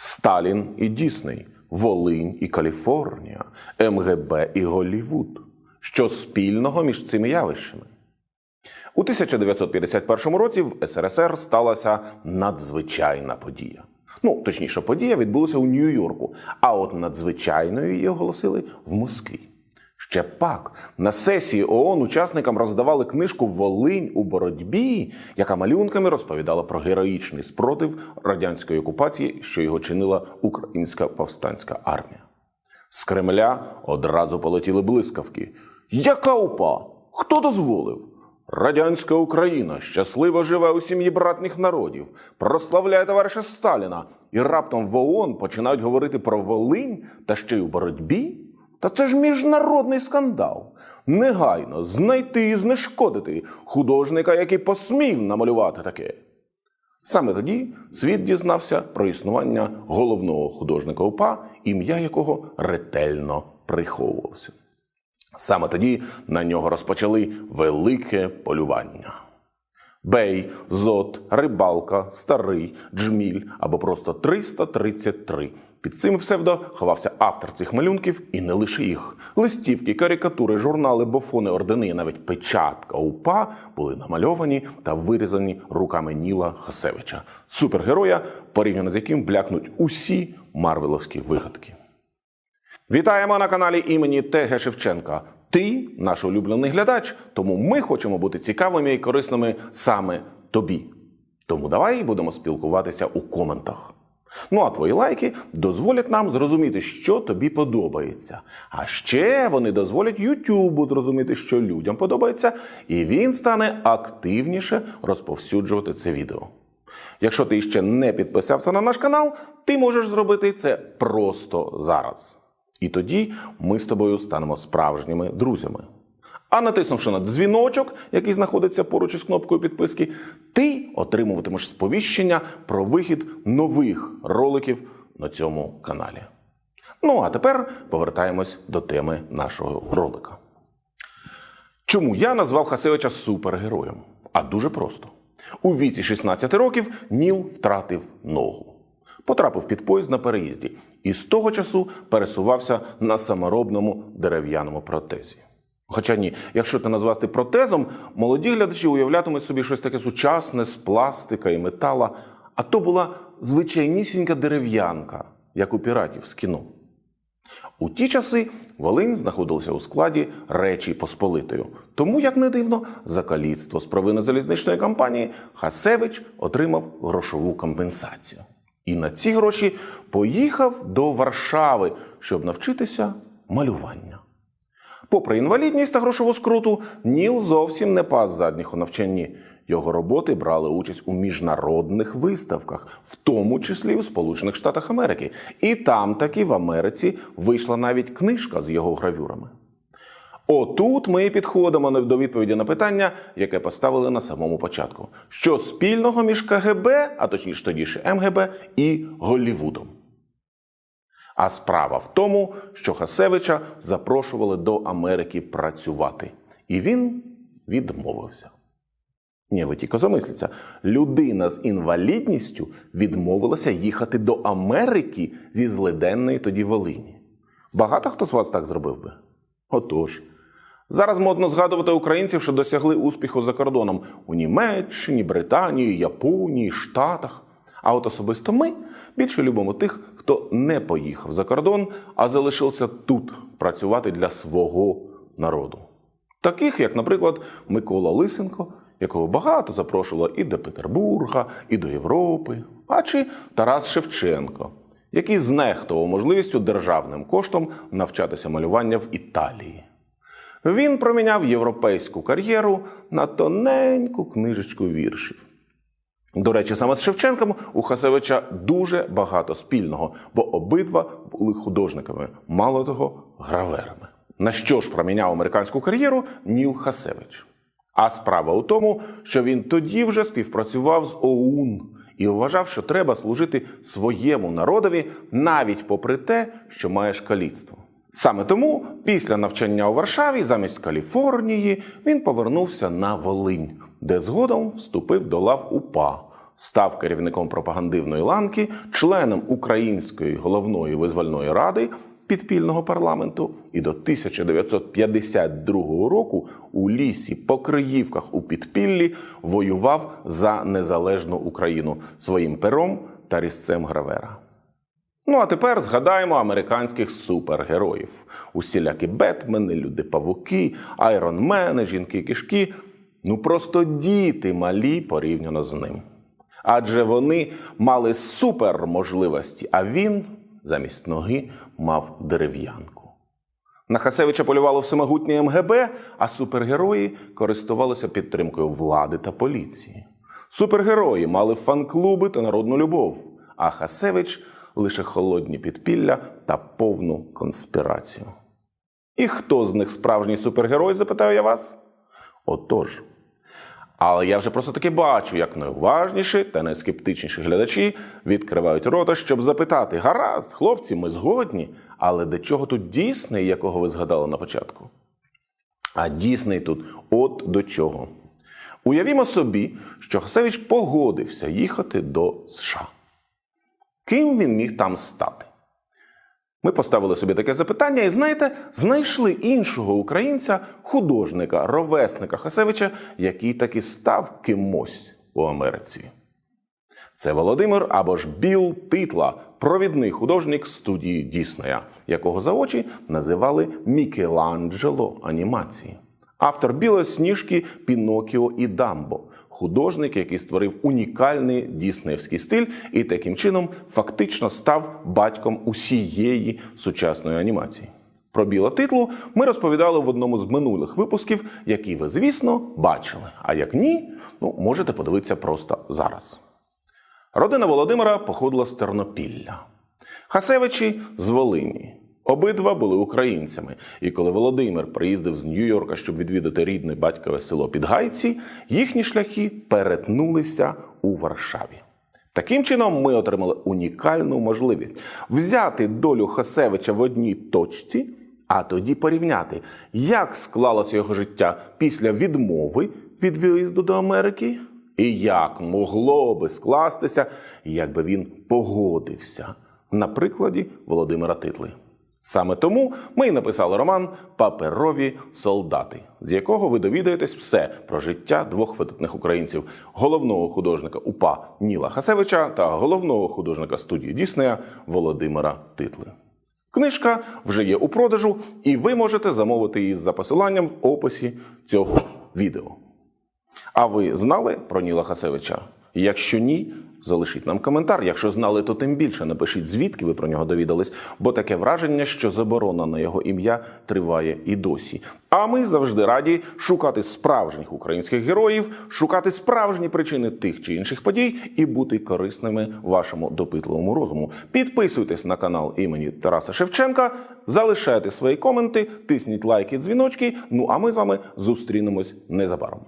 Сталін і Дісней, Волинь і Каліфорнія, МГБ і Голлівуд. Що спільного між цими явищами? У 1951 році в СРСР сталася надзвичайна подія. Ну, точніше, подія відбулася у Нью-Йорку, а от надзвичайною її оголосили в Москві. Ще пак на сесії ООН учасникам роздавали книжку Волинь у боротьбі, яка малюнками розповідала про героїчний спротив радянської окупації, що його чинила українська повстанська армія. З Кремля одразу полетіли блискавки. Яка упа? Хто дозволив? Радянська Україна щасливо живе у сім'ї братніх народів, прославляє товариша Сталіна, і раптом в ООН починають говорити про Волинь та ще й у боротьбі? Та це ж міжнародний скандал. Негайно знайти і знешкодити художника, який посмів намалювати таке. Саме тоді світ дізнався про існування головного художника УПА, ім'я якого ретельно приховувалося. Саме тоді на нього розпочали велике полювання. Бей, Зот, Рибалка, Старий, Джміль або просто 333. Під цим псевдо ховався автор цих малюнків і не лише їх. Листівки, карикатури, журнали, бофони, ордени і навіть печатка УПА були намальовані та вирізані руками Ніла Хасевича, супергероя, порівняно з яким блякнуть усі марвеловські вигадки. Вітаємо на каналі імені ТГ Шевченка. Ти наш улюблений глядач, тому ми хочемо бути цікавими і корисними саме тобі. Тому давай будемо спілкуватися у коментах. Ну а твої лайки дозволять нам зрозуміти, що тобі подобається. А ще вони дозволять Ютубу зрозуміти, що людям подобається, і він стане активніше розповсюджувати це відео. Якщо ти ще не підписався на наш канал, ти можеш зробити це просто зараз. І тоді ми з тобою станемо справжніми друзями. А натиснувши на дзвіночок, який знаходиться поруч із кнопкою підписки, ти отримуватимеш сповіщення про вихід нових роликів на цьому каналі. Ну а тепер повертаємось до теми нашого ролика. Чому я назвав Хасевича супергероєм? А дуже просто. У віці 16 років Ніл втратив ногу. Потрапив під поїзд на переїзді і з того часу пересувався на саморобному дерев'яному протезі. Хоча ні, якщо це назвати протезом, молоді глядачі уявлятимуть собі щось таке сучасне з пластика і метала, а то була звичайнісінька дерев'янка, як у піратів з кіно. У ті часи Волинь знаходилася у складі Речі Посполитою. Тому, як не дивно, за каліцтво з провини залізничної компанії Хасевич отримав грошову компенсацію. І на ці гроші поїхав до Варшави, щоб навчитися малювання. Попри інвалідність та грошову скруту, Ніл зовсім не пас задніх у навчанні. Його роботи брали участь у міжнародних виставках, в тому числі у Сполучених Штатах Америки. І там таки в Америці вийшла навіть книжка з його гравюрами. Отут ми підходимо до відповіді на питання, яке поставили на самому початку: що спільного між КГБ, а точніше тоді ще МГБ, і Голлівудом. А справа в тому, що Хасевича запрошували до Америки працювати, і він відмовився. Ні, ви тільки замисліться, людина з інвалідністю відмовилася їхати до Америки зі злиденної тоді Волині. Багато хто з вас так зробив би? Отож. Зараз модно згадувати українців, що досягли успіху за кордоном у Німеччині, Британії, Японії, Штатах. А от особисто ми більше любимо тих, хто не поїхав за кордон, а залишився тут працювати для свого народу. Таких, як, наприклад, Микола Лисенко, якого багато запрошувало і до Петербурга, і до Європи, а чи Тарас Шевченко, який знехтував можливістю державним коштом навчатися малювання в Італії. Він проміняв європейську кар'єру на тоненьку книжечку віршів. До речі, саме з Шевченком у Хасевича дуже багато спільного, бо обидва були художниками, мало того, граверами. На що ж проміняв американську кар'єру Ніл Хасевич? А справа у тому, що він тоді вже співпрацював з ОУН і вважав, що треба служити своєму народові навіть попри те, що маєш каліцтво. Саме тому, після навчання у Варшаві, замість Каліфорнії, він повернувся на Волинь, де згодом вступив до лав УПА, став керівником пропагандивної ланки, членом Української головної визвольної ради підпільного парламенту і до 1952 року у лісі по Криївках у підпіллі воював за незалежну Україну своїм пером та різцем гравера. Ну а тепер згадаємо американських супергероїв: усілякі Бетмени, люди-павуки, айронмени, жінки-кишки. Ну просто діти малі порівняно з ним. Адже вони мали суперможливості, а він замість ноги мав дерев'янку. На Хасевича полювало всемогутнє МГБ, а супергерої користувалися підтримкою влади та поліції. Супергерої мали фан-клуби та народну любов, а Хасевич лише холодні підпілля та повну конспірацію. І хто з них справжній супергерой, запитаю я вас? Отож. Але я вже просто таки бачу, як найуважніші та найскептичніші глядачі відкривають рота, щоб запитати: гаразд, хлопці, ми згодні, але до чого тут дійсний, якого ви згадали на початку? А дійсний тут от до чого. Уявімо собі, що Хасевич погодився їхати до США. Ким він міг там стати? Ми поставили собі таке запитання, і знаєте, знайшли іншого українця, художника, ровесника Хасевича, який таки став кимось у Америці. Це Володимир або ж Біл Титла, провідний художник студії Діснея, якого за очі називали Мікеланджело анімації. Автор білосніжки Пінокіо і Дамбо, художник, який створив унікальний діснеївський стиль і таким чином фактично став батьком усієї сучасної анімації. Про біла титлу ми розповідали в одному з минулих випусків, які ви, звісно, бачили. А як ні, ну можете подивитися просто зараз. Родина Володимира походила з Тернопілля. Хасевичі з Волині. Обидва були українцями, і коли Володимир приїздив з Нью-Йорка, щоб відвідати рідне батькове село Підгайці, їхні шляхи перетнулися у Варшаві. Таким чином, ми отримали унікальну можливість взяти долю Хасевича в одній точці, а тоді порівняти, як склалося його життя після відмови від виїзду до Америки, і як могло би скластися, якби він погодився на прикладі Володимира Титли. Саме тому ми й написали роман Паперові солдати, з якого ви довідаєтесь все про життя двох видатних українців: головного художника УПА Ніла Хасевича та головного художника студії Діснея Володимира Титли. Книжка вже є у продажу, і ви можете замовити її за посиланням в описі цього відео. А ви знали про Ніла Хасевича? Якщо ні, залишіть нам коментар. Якщо знали, то тим більше напишіть, звідки ви про нього довідались, бо таке враження, що заборона на його ім'я триває і досі. А ми завжди раді шукати справжніх українських героїв, шукати справжні причини тих чи інших подій і бути корисними вашому допитливому розуму. Підписуйтесь на канал імені Тараса Шевченка, залишайте свої коменти, тисніть лайки, дзвіночки. Ну а ми з вами зустрінемось незабаром.